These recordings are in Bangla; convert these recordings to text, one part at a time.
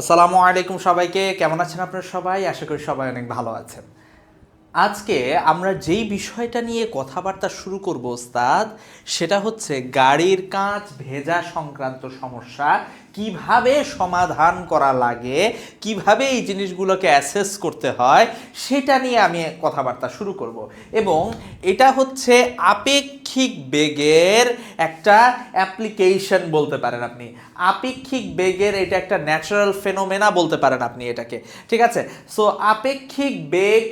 আসসালামু আলাইকুম সবাইকে। কেমন আছেন আপনারা সবাই? আশা করি সবাই অনেক ভালো আছেন। আজকে আমরা যেই বিষয়টা নিয়ে কথাবার্তা শুরু করব, ওস্তাদ, সেটা হচ্ছে গাড়ির কাঁচ ভেজা সংক্রান্ত সমস্যা। কীভাবে সমাধান করা লাগে, কীভাবে এই জিনিসগুলোকে অ্যাসেস করতে হয়, সেটা নিয়ে আমি কথাবার্তা শুরু করব। এবং এটা হচ্ছে আপেক্ষিক বেগের একটা অ্যাপ্লিকেশন বলতে পারেন আপনি। আপেক্ষিক বেগের এটা একটা ন্যাচারাল ফেনোমেনা বলতে পারেন আপনি এটাকে। ঠিক আছে? সো আপেক্ষিক বেগ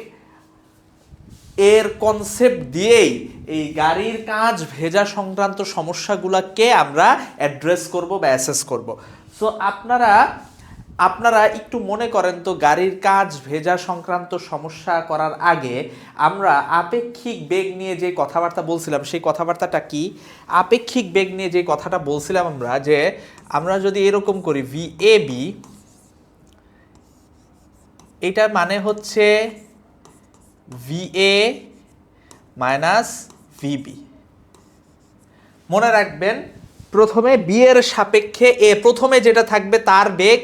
এর কনসেপ্ট দিয়েই এই গাড়ির কাজ ভেজা সংক্রান্ত সমস্যাগুলোকে আমরা অ্যাড্রেস করব বা অ্যাসেস করব। সো আপনারা আপনারা একটু মনে করেন তো, গাড়ির কাজ ভেজা সংক্রান্ত সমস্যা করার আগে আমরা আপেক্ষিক বেগ নিয়ে যে কথাবার্তা বলছিলাম, সেই কথাবার্তাটা কি? আপেক্ষিক বেগ নিয়ে যে কথাটা বলছিলাম আমরা, যে আমরা যদি এরকম করি ভি এ বি এটার মানে হচ্ছে ভিএ মাইনাস ভিবি মনে রাখবেন, প্রথমে বি এর সাপেক্ষে এ প্রথমে যেটা থাকবে তার বেগ,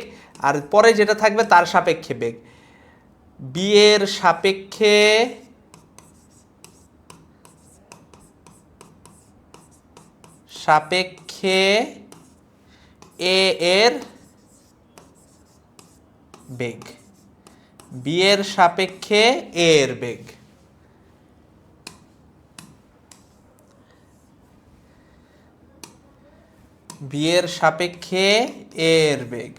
আর পরে যেটা থাকবে তার সাপেক্ষে বেগ। বি এর সাপেক্ষে সাপেক্ষে এ এর বেগ। বি এর সাপেক্ষে এ এর বেগ। বি এর সাপেক্ষে এ এর বেগ।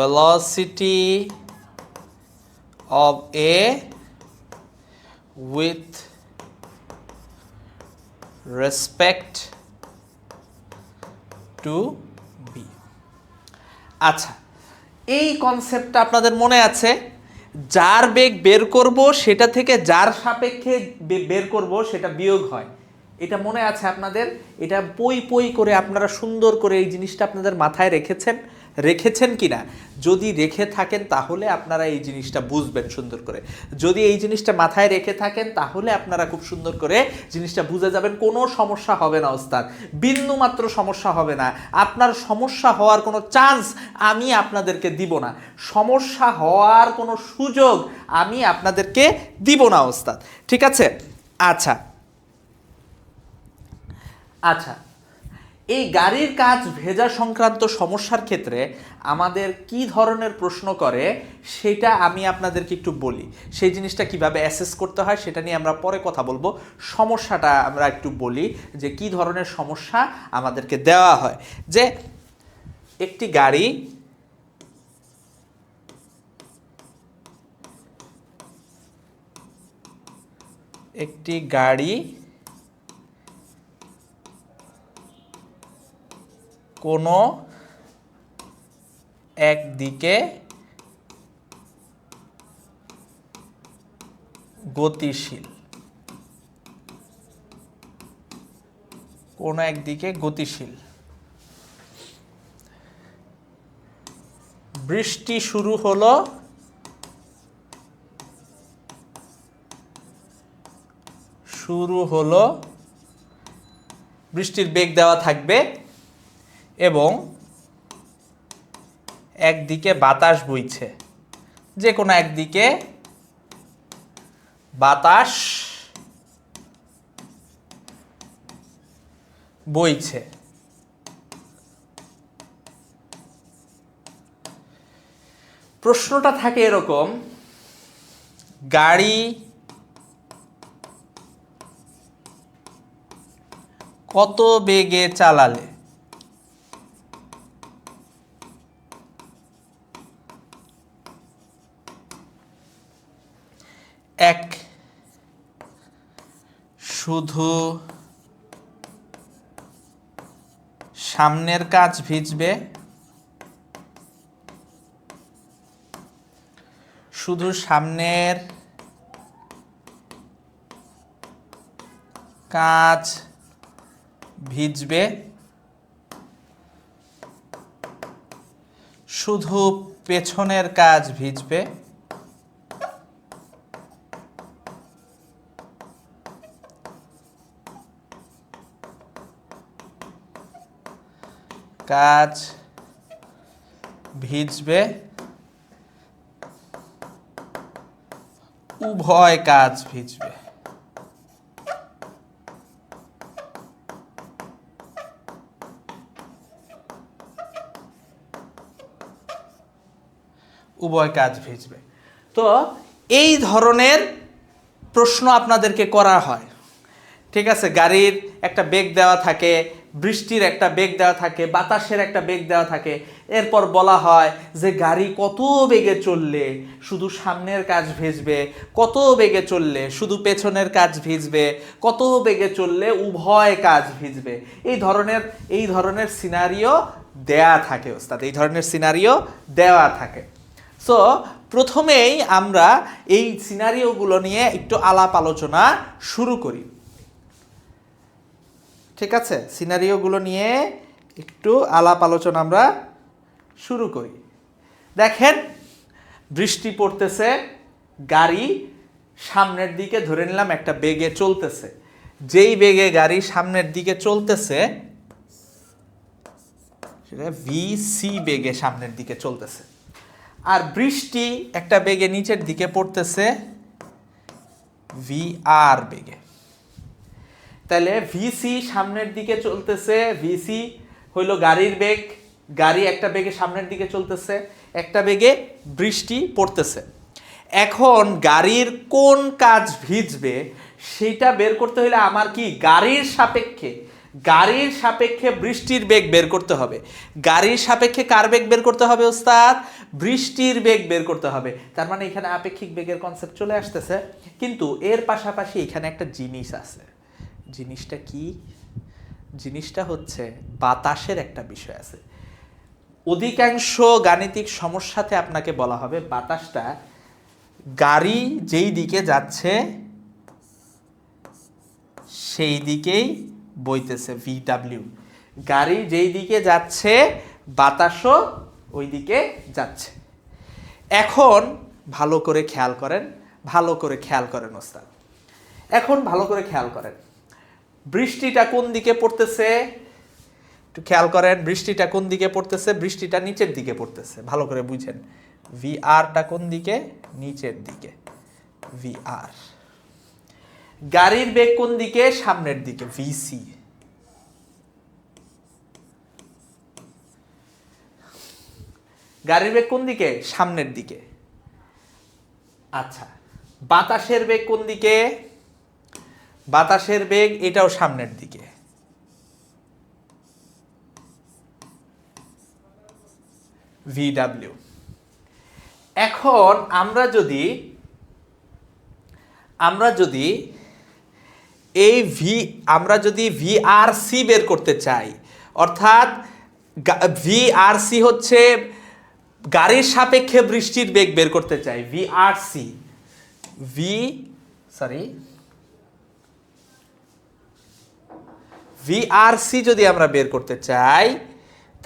Velocity of A with respect to B আচ্ছা এই কনসেপ্টটা আপনাদের মনে আছে? যার বেগ বের করব, সেটা থেকে যার সাপেক্ষে বের করব, সেটা বিয়োগ হয়। এটা মনে আছে আপনাদের? এটা পই পই করে আপনারা সুন্দর করে এই জিনিসটা আপনাদের মাথায় রেখেছেন। রেখেছেন কি না যদি রেখে থাকেন, তাহলে আপনারা এই জিনিসটা বুঝবেন সুন্দর করে। যদি এই জিনিসটা মাথায় রেখে থাকেন, তাহলে আপনারা খুব সুন্দর করে জিনিসটা বুঝে যাবেন। কোনো সমস্যা হবে না, ওস্তাদ। বিন্দু মাত্র সমস্যা হবে না। আপনার সমস্যা হওয়ার কোনো চান্স আমি আপনাদেরকে দিব না। সমস্যা হওয়ার কোনো সুযোগ আমি আপনাদেরকে দিব না, ওস্তাদ। ঠিক আছে? আচ্ছা। আচ্ছা। এই গাড়ির কাজ ভেজা সংক্রান্ত সমস্যার ক্ষেত্রে আমাদের কি ধরনের প্রশ্ন করে সেটা আমি আপনাদেরকে একটু বলি। সেই জিনিসটা কীভাবে অ্যাসেস করতে হয় সেটা নিয়ে আমরা পরে কথা বলব। সমস্যাটা আমরা একটু বলি যে কি ধরনের সমস্যা আমাদেরকে দেওয়া হয়। যে একটি গাড়ি একটি গাড়ি কোনো একদিকে গতিশীল। কোনো একদিকে গতিশীল। বৃষ্টি শুরু হলো শুরু হলো বৃষ্টির বেগ দেওয়া থাকবে এবং একদিকে বাতাস বইছে। যে কোনো একদিকে বাতাস বইছে। প্রশ্নটা থাকে এরকম, গাড়ি কত বেগে চালালে? এক। শুধু সামনের কাজ ভিজবে। শুধু সামনের কাজ ভিজবে। শুধু পেছনের কাজ ভিজবে। কাজ ভিজবে। উভয় কাজ ভিজবে। উভয় কাজ ভিজবে। তো এই ধরনের প্রশ্ন আপনাদেরকে করা হয়। ঠিক আছে, গাড়ির একটা বেগ দেওয়া থাকে বৃষ্টির একটা বেগ দেওয়া থাকে, বাতাসের একটা বেগ দেওয়া থাকে। এরপর বলা হয় যে, গাড়ি কত বেগে চললে? শুধু সামনের কাজ ভিজবে। কত বেগে চললে? শুধু পেছনের কাজ ভিজবে। কত বেগে চললে? উভয় কাজ ভিজবে। এই ধরনের এই ধরনের সিনারিও দেয়া থাকে, ওস্তাদ। এই ধরনের সিনারিও দেওয়া থাকে। সো প্রথমেই আমরা এই সিনারিওগুলো নিয়ে একটু আলাপ আলোচনা শুরু করি। ঠিক আছে? সিনারিওগুলো নিয়ে একটু আলাপ আলোচনা আমরা শুরু করি। দেখেন, বৃষ্টি পড়তেছে, গাড়ি সামনের দিকে ধরে নিলাম, একটা বেগে চলতেছে। যেই বেগে গাড়ি সামনের দিকে চলতেছে, সেটা ভিসি বেগে সামনের দিকে চলতেছে। আর বৃষ্টি একটা বেগে নিচের দিকে পড়তেছে ভি আর বেগে। তাহলে ভিসি সামনের দিকে চলতেছে ভিসি হইল গাড়ির বেগ, গাড়ি একটা বেগে সামনের দিকে চলতেছে, একটা বেগে বৃষ্টি পড়তেছে। এখন গাড়ির কোন কাজ ভিজবে সেটা বের করতে হলে আমার কি গাড়ির সাপেক্ষে গাড়ির সাপেক্ষে বৃষ্টির বেগ বের করতে হবে। গাড়ির সাপেক্ষে কার বেগ বের করতে হবে ওস্তাদ? বৃষ্টির বেগ বের করতে হবে। তার মানে এখানে আপেক্ষিক বেগের কনসেপ্ট চলে আসতেছে, কিন্তু এর পাশাপাশি এখানে একটা জিনিস আছে। জিনিসটা কি? জিনিসটা হচ্ছে বাতাসের একটা বিষয় আছে। অধিকাংশ গাণিতিক সমস্যাতে আপনাকে বলা হবে বাতাসটা গাড়ি যেই দিকে যাচ্ছে সেই দিকেই বইতেছে ভিডাব্লিউ গাড়ি যেই দিকে যাচ্ছে, বাতাসও ওই দিকে যাচ্ছে। এখন ভালো করে খেয়াল করেন, ভালো করে খেয়াল করেন ওস্তাদ। এখন ভালো করে খেয়াল করেন। বৃষ্টিটা কোন দিকে পড়তেছে? একটু খেয়াল করেন, বৃষ্টিটা কোন দিকে পড়তেছে? বৃষ্টিটা নিচের দিকে পড়তেছে। ভালো করে বুঝেন। ভি আরটা কোন দিকে? নিচের দিকে। ভি আর গাড়ির বেগ কোন দিকে? সামনের দিকে। ভিসি গাড়ির বেগ কোন দিকে? সামনের দিকে। আচ্ছা। বাতাসের বেগ কোন দিকে? বাতাসের বেগ এটাও সামনের দিকে। ভিডাব্লিউ এখন আমরা যদি আমরা যদি এই ভি আমরা যদি ভি আর সি বের করতে চাই, অর্থাৎ ভি আর সি হচ্ছে গাড়ির সাপেক্ষে বৃষ্টির বেগ বের করতে চাই V R C V sorry V R C যদি আমরা বের করতে চাই,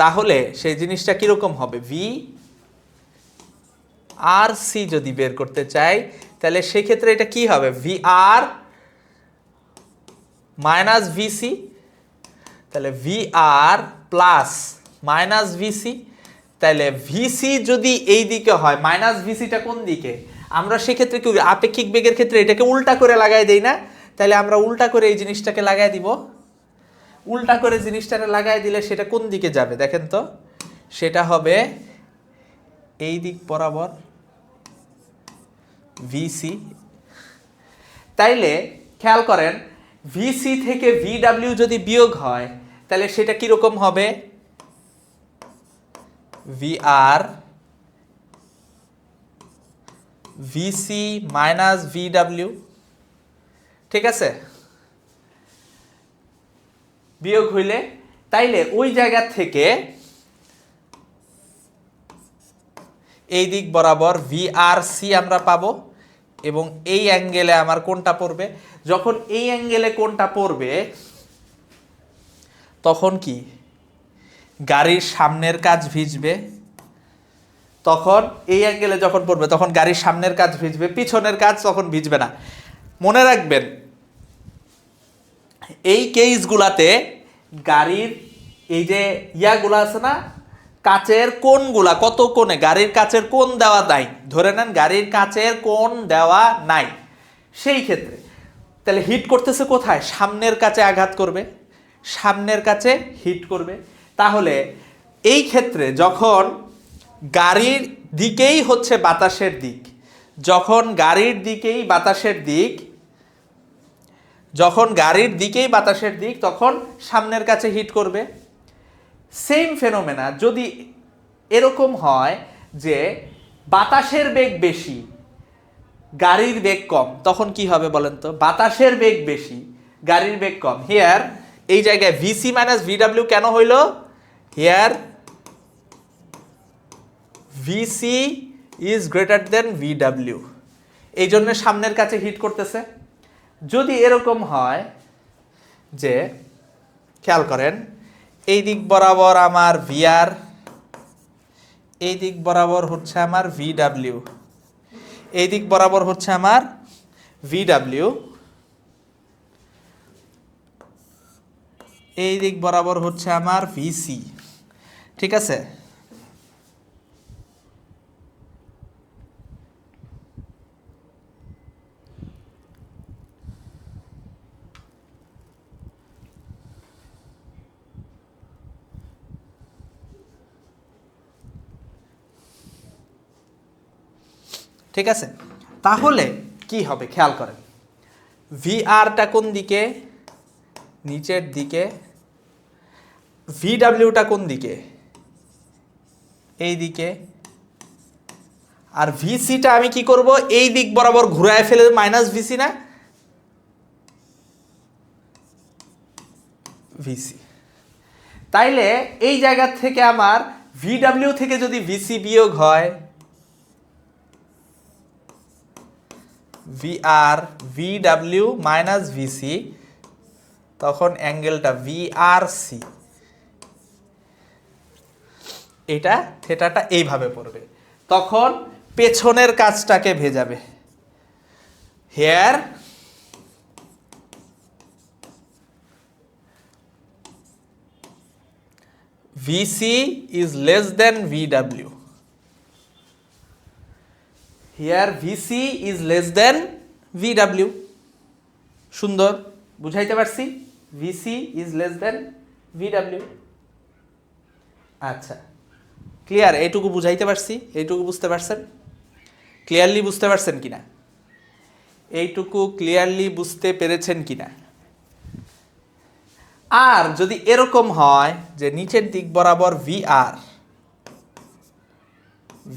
তাহলে সেই জিনিসটা কীরকম হবে? ভি আর সি যদি বের করতে চাই, তাহলে সেক্ষেত্রে এটা কি হবে? ভি আর মাইনাস ভিসি তাহলে V R plus minus VC তাহলে ভিসি যদি এই দিকে হয় মাইনাস ভিসিটা কোন দিকে? আমরা সেক্ষেত্রে কি আপেক্ষিক বেগের ক্ষেত্রে এটাকে উল্টা করে লাগাই দেই না? তাহলে আমরা উল্টা করে এই জিনিসটাকে লাগাই দিব উল্টা করে জিনিসটাকে লাগাই দিলে সেটা কোন দিকে যাবে? দেখেন তো। সেটা হবে এই দিক বরাবর ভিসি তাইলে খেয়াল করেন ভিসি থেকে ভিডাব্লিউ যদি বিয়োগ হয় তাহলে সেটা কীরকম হবে? V R VC minus VW ঠিক আছে? বিয়োগ হইলে, তাইলে ওই জায়গা থেকে এই দিক বরাবর ভি আর সি আমরা পাবো এবং এই অ্যাঙ্গেলে আমার কোনটা পড়বে? যখন এই অ্যাঙ্গেলে কোনটা পড়বে, তখন কি? গাড়ির সামনের কাজ ভিজবে। তখন এই অ্যাঙ্গেলে যখন পড়বে, তখন গাড়ির সামনের কাজ ভিজবে, পিছনের কাজ তখন ভিজবে না। মনে রাখবেন এই কেসগুলাতে গাড়ির এই যে ইয়াগুলা আছে না, কাচের কোনগুলা কত কোণে, গাড়ির কাচের কোন দেওয়া নাই। ধরে নেন গাড়ির কাচের কোন দেওয়া নাই। সেই ক্ষেত্রে, তাহলে হিট করতেছে কোথায়? সামনের কাছে আঘাত করবে। সামনের কাছে হিট করবে। তাহলে এই ক্ষেত্রে যখন গাড়ির দিকেই হচ্ছে বাতাসের দিক, যখন গাড়ির দিকেই বাতাসের দিক যখন গাড়ির দিকেই বাতাসের দিক, তখন সামনের কাছে হিট করবে। সেম ফেনোমেনা যদি এরকম হয় যে বাতাসের বেগ বেশি, গাড়ির বেগ কম, তখন কি হবে বলেন তো? বাতাসের বেগ বেশি, গাড়ির বেগ কম। হিয়ার এই জায়গায় ভিসি মাইনাস ভিডাব্লিউ কেন হইল? Here VC is greater than VW এই জন্য সামনের কাছে হিট করতেছে। যদি এরকম হয় যে, খেয়াল করেন, এই দিক বরাবর আমার ভিআর এই দিক বরাবর হচ্ছে আমার ভিডাব্লিউ এই দিক বরাবর হচ্ছে আমার ভিডাব্লিউ এই দিক বরাবর হচ্ছে আমার ভিসি ঠিক আছে? ঠিক আছে? তাহলে কি হবে? খেয়াল করেন। ভিআরটা কোন দিকে? নিচের দিকে। ভিডাব্লিউটা কোন দিকে? এই দিকে। আর ভিসিটা আমি কি করব? এই দিক বরাবর ঘুরায় ফেলে মাইনাস ভিসি না? ভিসি তাইলে এই জায়গা থেকে আমার ভিডাব্লিউ থেকে যদি ভিসি বিয়োগ হয় ভিআর ভিডাব্লিউ মাইনাস ভিসি তখন অ্যাঙ্গেলটা ভিআরসি এটা থেটাটা এইভাবে পড়বে। তখন পেছনের কাজটাকে ভেজাবে। Here VC is less than VW here VC is less than VW সুন্দর, বুঝাইতে পারছি? VC is less than VW আচ্ছা ক্লিয়ার এইটুকু বুঝাইতে পারছি? এইটুকু বুঝতে পারছেন? ক্লিয়ারলি বুঝতে পারছেন কিনা? এইটুকু ক্লিয়ারলি বুঝতে পেরেছেন কিনা? আর যদি এরকম হয় যে নিচের দিক বরাবর ভি আর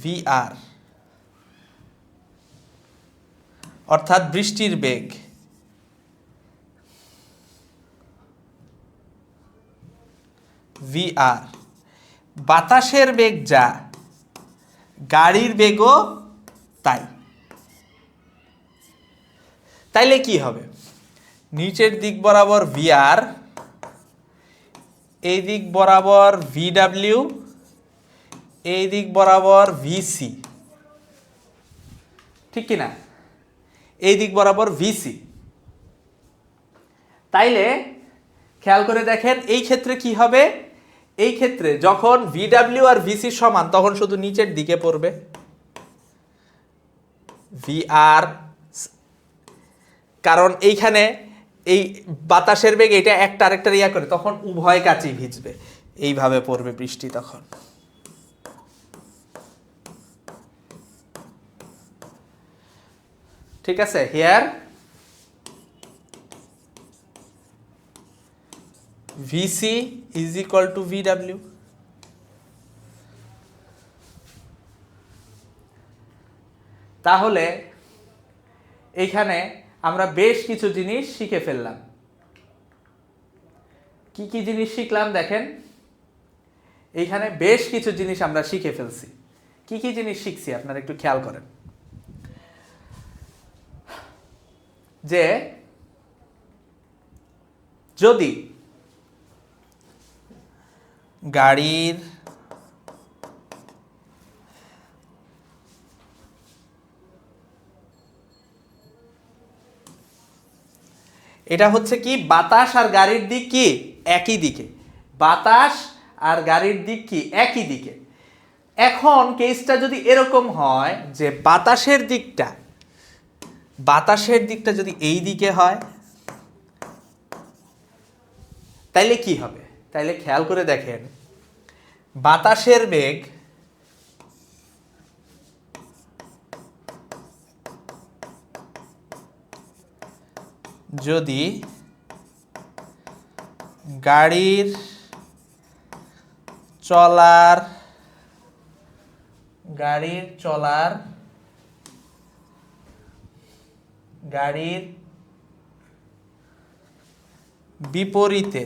ভি আর অর্থাৎ বৃষ্টির বেগ। ভিআর বাতাসের বেগ যা, গাড়ির বেগও তাই। তাইলে কি হবে? নিচের দিক বরাবর ভিআর এই দিক বরাবর ভিডাব্লিউ এই দিক বরাবর ভিসি ঠিক কি না এই দিক বরাবর ভিসি তাইলে খেয়াল করে দেখেন, এই ক্ষেত্রে কি হবে? এই ক্ষেত্রে যখন ভিডাব্লিউ আর ভিসি সমান, তখন শুধু নিচের দিকে পড়বে। ভিআর কারণ এইখানে এই বাতাসের বেগ এটা একটা আরেকটা ইয়া করে, তখন উভয় কাছেই ভিজবে। এইভাবে পড়বে বৃষ্টি তখন। ঠিক আছে here VC is equal to VW তাহলে এইখানে আমরা বেশ কিছু জিনিস শিখে ফেললাম। কি কি জিনিস শিখলাম দেখেন? এইখানে বেশ কিছু জিনিস আমরা শিখে ফেলছি। কি কি জিনিস শিখছি? আপনারা একটু খেয়াল করেন। যে যদি গাড়ির এটা হচ্ছে কি? বাতাস আর গাড়ির দিক কি? একই দিকে। বাতাস আর গাড়ির দিক কি? একই দিকে। এখন কেসটা যদি এরকম হয় যে বাতাসের দিকটা বাতাসের দিকটা যদি এই দিকে হয়, তাইলে কি হবে? তাইলে খেয়াল করে দেখেন, বাতাসের বেগ যদি গাড়ির চলার গাড়ির চলার গাড়ির বিপরীতে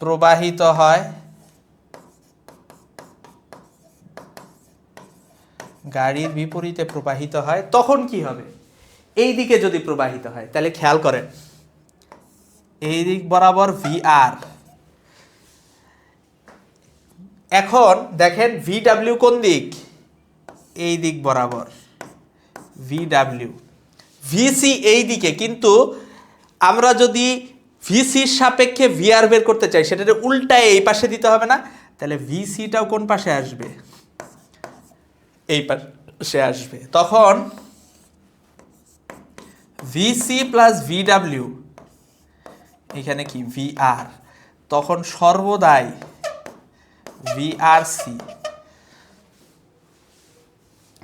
প্রবাহিত হয় গাড়ির বিপরীতে প্রবাহিত হয়, তখন কি হবে? এই দিকে যদি প্রবাহিত হয়, তাহলে খেয়াল করেন। এই দিক বরাবর ভি আর এখন দেখেন ভি ডাব্লিউ কোন দিক? এই দিক বরাবর। ভি ডাব্লিউ ভিসি এই দিকে, কিন্তু আমরা যদি ভিসির সাপেক্ষে ভিআর বের করতে চাই, সেটাকে উল্টায় এই পাশে দিতে হবে না? তাহলে ভিসিটাও কোন পাশে আসবে? এই পাশে আসবে। তখন ভিসি প্লাস ভিডাব্লিউ এখানে কি? ভিআর তখন সর্বদাই ভিআরসি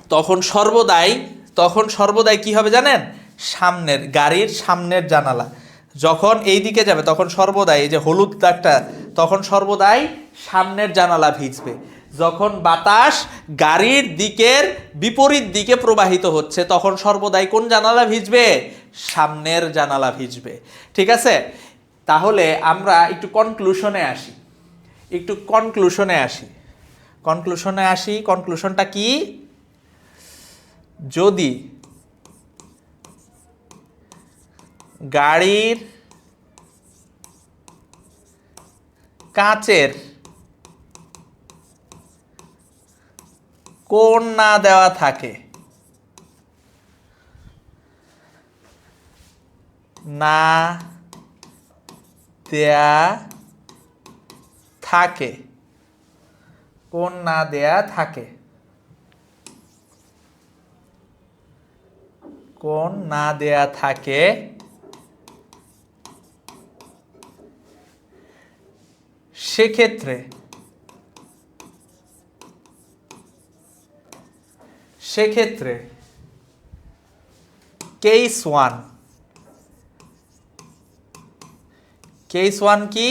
তখন সর্বদাই তখন সর্বদাই কি হবে জানেন? সামনের, গাড়ির সামনের জানালা। যখন এই দিকে যাবে, তখন সর্বদাই, এই যে হলুদ দাগটা, তখন সর্বদাই সামনের জানালা ভিজবে। যখন বাতাস গাড়ির দিকের বিপরীত দিকে প্রবাহিত হচ্ছে, তখন সর্বদাই কোন জানালা ভিজবে? সামনের জানালা ভিজবে। ঠিক আছে? তাহলে আমরা একটু কনক্লুশনে আসি। একটু কনক্লুশনে আসি। কনক্লুশনে আসি কনক্লুশনটা কি? যদি গাড়ির কাচের কোন না দেওয়া থাকে না দেয়া থাকে কোন না দেয়া থাকে। কোন না দেয়া থাকে? সেক্ষেত্রে সেক্ষেত্রে কেস ওয়ান কেস ওয়ান কি?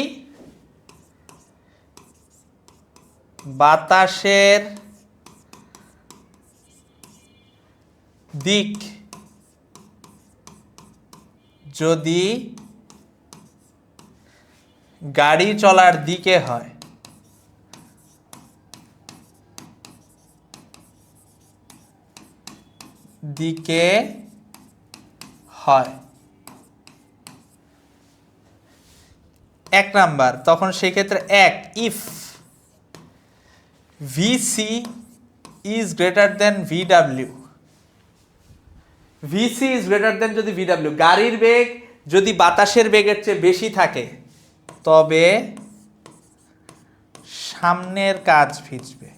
বাতাসের দিক। যদি গাড়ি চলার দিকে হয় দিকে হয়, এক নাম্বার, তখন সেক্ষেত্রে এক if VC is greater than VW VC is greater than যদি ভিডাব্লিউ গাড়ির বেগ যদি বাতাসের বেগের চেয়ে বেশি থাকে, তবে সামনের কাজ ভিজবে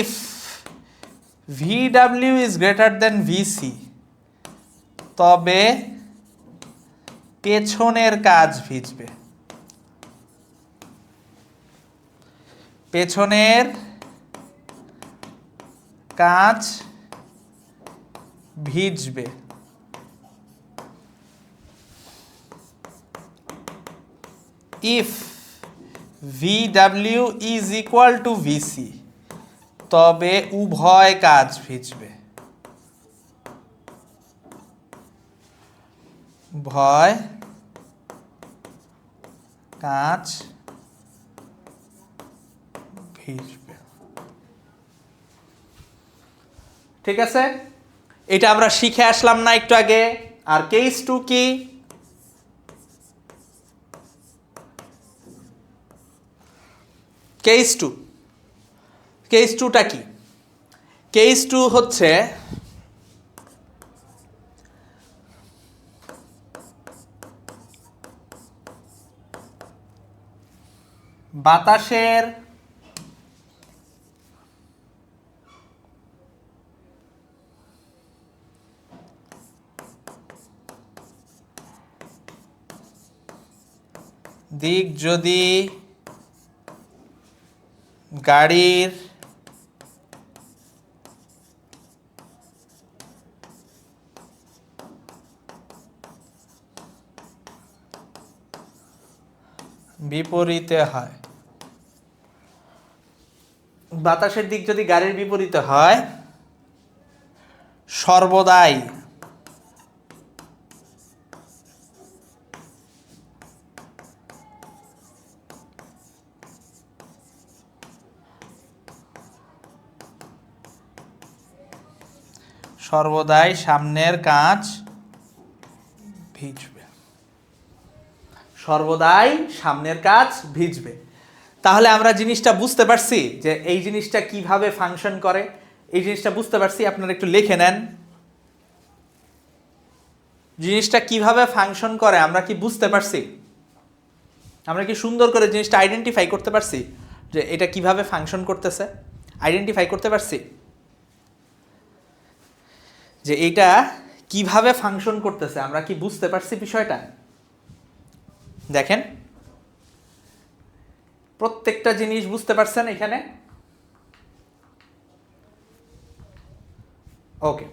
if VW is greater than VC তবে পেছনের কাজ ভিজবে। পেছনের কাজ ভিজবে। If VW is equal to VC তবে উভয় কাজ ভিজবে। হয় কাজ ঠিক আছে? এটা আমরা শিখে আসলাম না একটু আগে। আর কেস টু কি? কেস টু কেস টুটা কি? কেস টু হচ্ছে বাতাসের দিক যদি গাড়ির বিপরীতে হয়। বাতাসের দিক যদি গাড়ির বিপরীতে হয়, সর্বদাই সর্বদাই সামনের কাঁচ ভিজবে। সর্বদাই সামনের কাজ ভিজবে। তাহলে আমরা জিনিসটা বুঝতে পারছি যে এই জিনিসটা কীভাবে ফাংশন করে। এই জিনিসটা বুঝতে পারছি, আপনারা একটু লিখে নেন। জিনিসটা কীভাবে ফাংশন করে, আমরা কি বুঝতে পারছি? আমরা কি সুন্দর করে জিনিসটা আইডেন্টিফাই করতে পারছি যে এটা কীভাবে ফাংশন করতেছে? আইডেন্টিফাই করতে পারছি? যে এটা কীভাবে ফাংশন করতেছে, আমরা কি বুঝতে পারছি বিষয়টা? দেখেন। প্রত্যেকটা জিনিস বুঝতে পারছেন এখানে? ওকে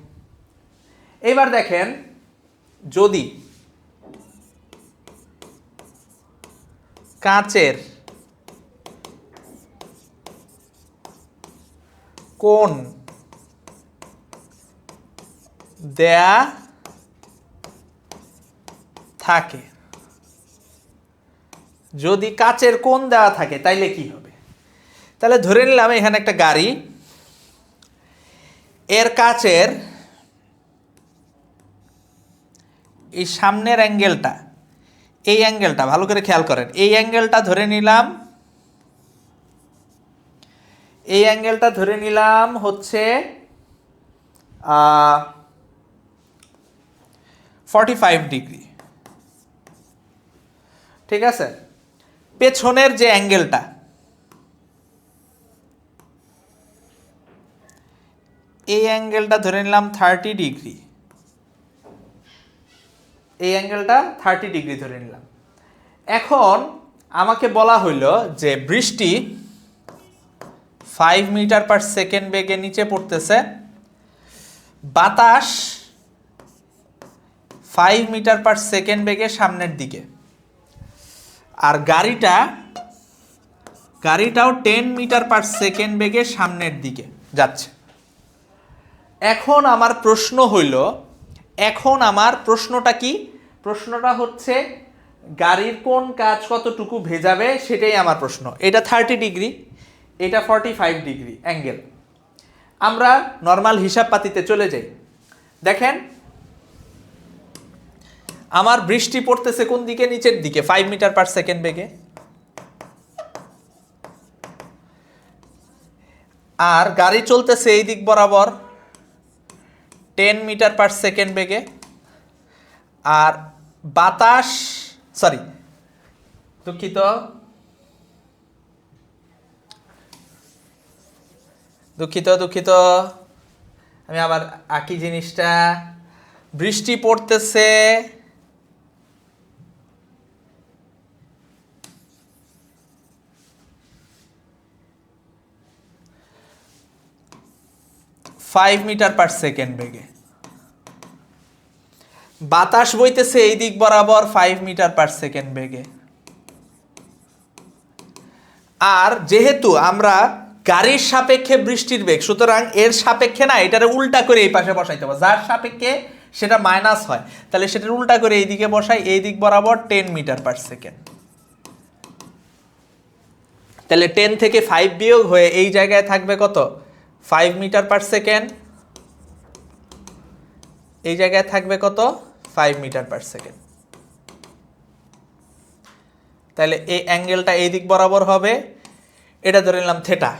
এবার দেখেন যদি কাঁচের কোন দেয়া থাকে যদি কাচের কোন দেওয়া থাকে, তাইলে কি হবে? তাহলে ধরে নিলাম এখানে একটা গাড়ি। এর কাচের এই সামনের অ্যাঙ্গেলটা, এই অ্যাঙ্গেলটা, ভালো করে খেয়াল করেন, এই অ্যাঙ্গেলটা ধরে নিলাম, এই অ্যাঙ্গেলটা ধরে নিলাম হচ্ছে ফর্টি ফাইভ ডিগ্রি ঠিক আছে? পেছনের যে অ্যাঙ্গেলটা। এই অ্যাঙ্গেলটা ধরে নিলাম থার্টি ডিগ্রি। এই অ্যাঙ্গেলটা থার্টি ডিগ্রি ধরে নিলাম। এখন আমাকে বলা হইল যে বৃষ্টি ফাইভ মিটার পার সেকেন্ড বেগে নিচে পড়তেছে। বাতাস ফাইভ মিটার পার সেকেন্ড বেগে সামনের দিকে। আর গাড়িটা, গাড়িটাও টেন মিটার পার সেকেন্ড বেগে সামনের দিকে যাচ্ছে। এখন আমার প্রশ্ন হইল, এখন আমার প্রশ্নটা কি? প্রশ্নটা হচ্ছে, গাড়ির কোন কাজ কতটুকু ভেজাবে সেটাই আমার প্রশ্ন। এটা থার্টি ডিগ্রি এটা ফর্টি ফাইভ ডিগ্রি অ্যাঙ্গেল আমরা নর্মাল হিসাব পাতিতে চলে যাই। দেখেন আমার বৃষ্টি পড়তেছে কোন দিকে? নিচের দিকে ফাইভ মিটার পার সেকেন্ড বেগে। আর গাড়ি চলতেছে এই দিক বরাবর টেন মিটার পার সেকেন্ড বেগে। আর বাতাস সরি দুঃখিত। দুঃখিত দুঃখিত। আমি আবার আঁকি জিনিসটা, বৃষ্টি পড়তেছে। ফাইভ মিটার পার সেকেন্ড বেগে। বাতাস বইতেছে এই দিক বরাবর ফাইভ মিটার পার সেকেন্ড বেগে। আর যেহেতু আমরা গাড়ির সাপেক্ষে বৃষ্টির বেগ, সুতরাং এর সাপেক্ষে না এটারে উল্টা করে এই পাশে বসাইতে হবে। যার সাপেক্ষে সেটা মাইনাস হয়, তাহলে সেটার উল্টা করে এই দিকে বসাই, এই দিক বরাবর টেন মিটার পার সেকেন্ড তাহলে টেন থেকে ফাইভ বিয়োগ হয়ে এই জায়গায় থাকবে কত? ফাইভ মিটার পার সেকেন্ড এই জায়গায় থাকবে কত? ফাইভ মিটার পার সেকেন্ড তাহলে এই অ্যাঙ্গেলটা এই দিক বরাবর হবে। এটা ধরে নিলাম থেটা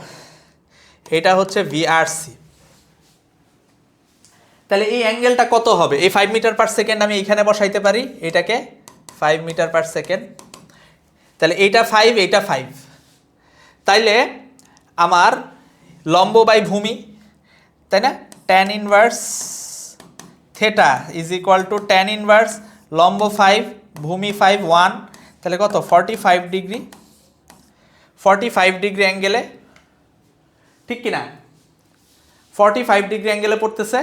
এটা হচ্ছে ভিআরসি তাহলে এই অ্যাঙ্গেলটা কত হবে? এই ফাইভ মিটার পার সেকেন্ড আমি এইখানে বসাইতে পারি। এটাকে ফাইভ মিটার পার সেকেন্ড তাহলে এইটা ফাইভ এইটা ফাইভ তাইলে আমার লম্ব বাই ভূমি, তাই না? Tan inverse theta is equal to tan inverse লম্ব ফাইভ ভূমি ফাইভ ওয়ান তাহলে কত? Forty five degree forty five degree অ্যাঙ্গেলে ঠিক কি না ফর্টি ফাইভ ডিগ্রি অ্যাঙ্গেলে পড়তেছে,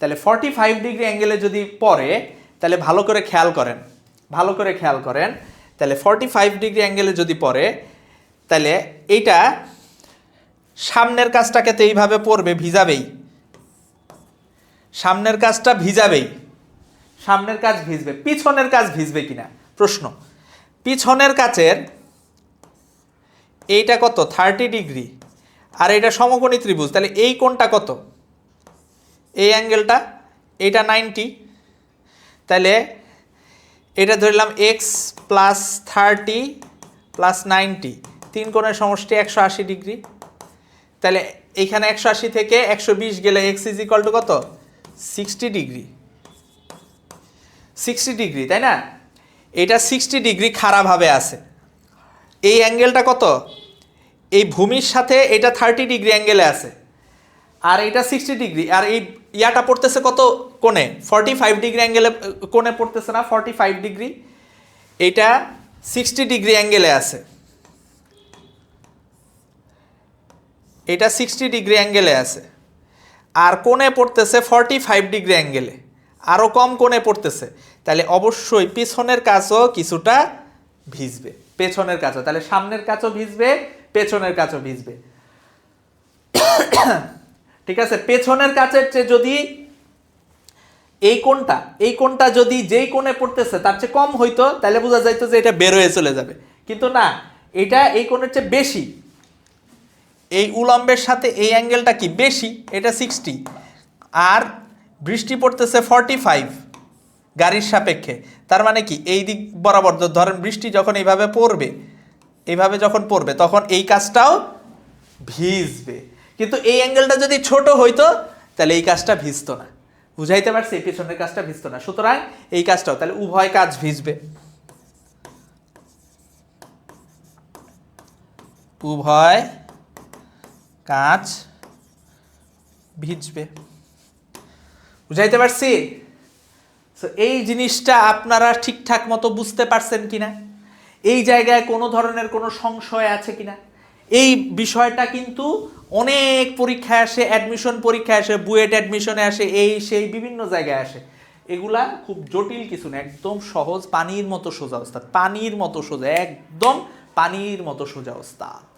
তাহলে ফর্টি ফাইভ ডিগ্রি অ্যাঙ্গেলে যদি পড়ে, তাহলে ভালো করে খেয়াল করেন, ভালো করে খেয়াল করেন, তাহলে ফর্টি ফাইভ ডিগ্রি অ্যাঙ্গেলে যদি পড়ে, তাহলে এইটা সামনের কাজটাকে তো এইভাবে পড়বে ভিজাবেই। সামনের কাজটা ভিজাবেই। সামনের কাজ ভিজবে, পিছনের কাজ ভিজবে কিনা? প্রশ্ন। পিছনের কাচের এইটা কত? Thirty degree. আর এটা সমকোণী ত্রিভুজ, তাহলে এই কোণটা কত? এই অ্যাঙ্গেলটা এটা নাইনটি। তাহলে এটা ধরলাম X plus thirty plus ninety তিন কোণের সমষ্টি একশো আশি ডিগ্রি। তাহলে এইখানে একশো আশি থেকে একশো বিশ গেলে এক্স ইজ ইকাল টু কত? সিক্সটি ডিগ্রি সিক্সটি ডিগ্রি তাই না? এটা সিক্সটি ডিগ্রি খারাপভাবে আছে। এই অ্যাঙ্গেলটা কত? এই ভূমির সাথে এটা থার্টি ডিগ্রি অ্যাঙ্গেলে আছে। আর এটা সিক্সটি ডিগ্রি আর এই ইয়াটা পড়তেছে কত কোণে? ফর্টি ফাইভ ডিগ্রি অ্যাঙ্গেলে, কোণে পড়তেছে না ফর্টি ফাইভ ডিগ্রি এটা সিক্সটি ডিগ্রি অ্যাঙ্গেলে আছে। এটা সিক্সটি ডিগ্রি অ্যাঙ্গেলে আছে। আর কোণে পড়তেছে ফর্টি ফাইভ ডিগ্রি অ্যাঙ্গেলে আরও কম কোণে পড়তেছে। তাহলে অবশ্যই পিছনের কাছও কিছুটা ভিজবে। পেছনের কাছও তাহলে সামনের কাছও ভিজবে, পেছনের কাছও ভিজবে। ঠিক আছে? পেছনের কাছের চেয়ে যদি এই কোণটা এই কোণটা যদি যেই কোণে পড়তেছে, তার চেয়ে কম হইতো, তাহলে বোঝা যাইতো যে এটা বের হয়ে চলে যাবে। কিন্তু না, এটা এই কোণের চেয়ে বেশি। এই উলম্বের সাথে এই অ্যাঙ্গেলটা কি? বেশি, এটা সিক্সটি আর বৃষ্টি পড়তেছে ফর্টি ফাইভ গাড়ির সাপেক্ষে। তার মানে কি? এই দিক বরাবর ধরেন বৃষ্টি যখন এইভাবে পড়বে, এইভাবে যখন পড়বে, তখন এই কাজটাও ভিজবে। কিন্তু এই অ্যাঙ্গেলটা যদি ছোট হইতো, তাহলে এই কাজটা ভিজতো না। বুঝাইতে পারছি? এই পেছনের কাজটা ভিজতো না। সুতরাং এই কাজটাও, তাহলে উভয় কাজ ভিজবে। উভয় কাজ ভিজবে। বুঝাইতে পারছি? So, এই জিনিসটা আপনারা ঠিকঠাক মতো বুঝতে পারছেন কিনা? এই জায়গায় কোনো ধরনের কোনো সংশয় আছে কিনা? এই বিষয়টা কিন্তু অনেক পরীক্ষায় আসে অ্যাডমিশন পরীক্ষায় আসে বুয়েট অ্যাডমিশনে আসে এই সেই বিভিন্ন জায়গায় আসে। এগুলা খুব জটিল কিছু না একদম সহজ পানির মতো সোজা অবস্থা পানির মতো সোজা একদম পানির মতো সোজা অবস্থা